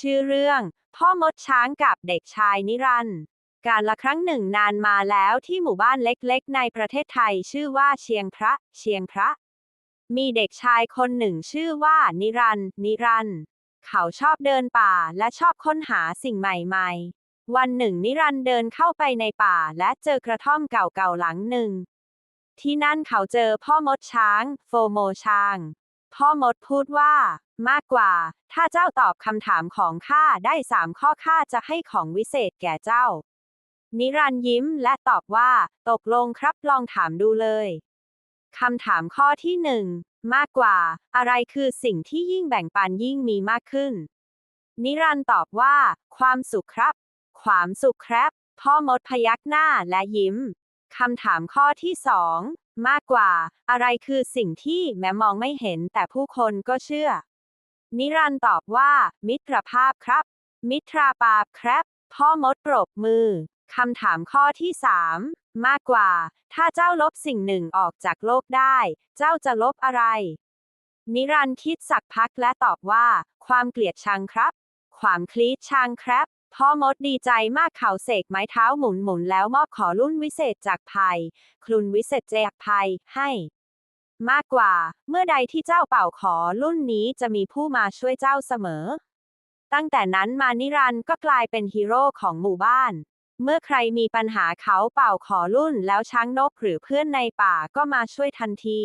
ชื่อเรื่อง พ่อมดช้างกับเด็กชายนิรันดร์การละครั้งหนึ่งนานมาแล้วที่หมู่บ้านเล็กๆ ในประเทศไทยชื่อว่าเชียงพระ เชียงพระ มีเด็กชายคนหนึ่งชื่อว่า นิรันดร์นิรันดร์เขาชอบเดินป่าและชอบค้นหาสิ่งใหม่ๆ วันหนึ่งนิรันดร์เดินเข้าไปในป่าและเจอกระท่อมเก่าๆหลังหนึ่ง ที่นั่นเขาเจอพ่อมดช้าง โฟโมช้าง พ่อมดพูดว่า มากกว่า ถ้าเจ้าตอบคำถามของข้าได้สามข้อข้าจะให้ของวิเศษแก่เจ้า นิรันยิ้มและตอบว่า ตกลงครับลองถามดูเลยคำถามข้อที่หนึ่งมากกว่า อะไรคือสิ่งที่ยิ่งแบ่งปันยิ่งมีมากขึ้น นิรันตอบว่า ความสุขครับ ความสุขครับ พ่อมดพยักหน้าและยิ้ม คำถามข้อที่สองมากกว่า อะไรคือสิ่งที่แม้มองไม่เห็นแต่ผู้คนก็เชื่อ นิรันต์ตอบว่า มิตรภาพครับ มิตราปาบครับ พ่อมดปรบมือคำถามข้อที่สามมากกว่า ถ้าเจ้าลบสิ่งหนึ่งออกจากโลกได้ เจ้าจะลบอะไร นิรันต์คิดสักพักและตอบว่า ความเกลียดชังครับ ความคลีดชังครับ พ่อมดดีใจมากเขาเสกไม้เท้าหมุนหมุนแล้วมอบขอรุ่นวิเศษจากภัยคลุนวิเศษจากภัยให้ มากกว่า เมื่อใดที่เจ้าเป่าขอรุ่นนี้จะมีผู้มาช่วยเจ้าเสมอ ตั้งแต่นั้นมานิรันต์ก็กลายเป็นฮีโร่ของหมู่บ้าน เมื่อใครมีปัญหาเขาเป่าขอรุ่นแล้วช้างนกหรือเพื่อนในป่าก็มาช่วยทันที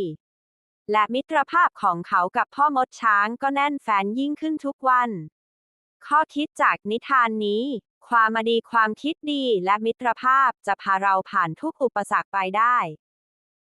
และมิตรภาพของเขากับพ่อมดช้างก็แน่นแฟนยิ่งขึ้นทุกวัน ข้อคิดจากนิทานนี้ ความมาดีความคิดดีและมิตรภาพจะพาเราผ่านทุกอุปสรรคไปได้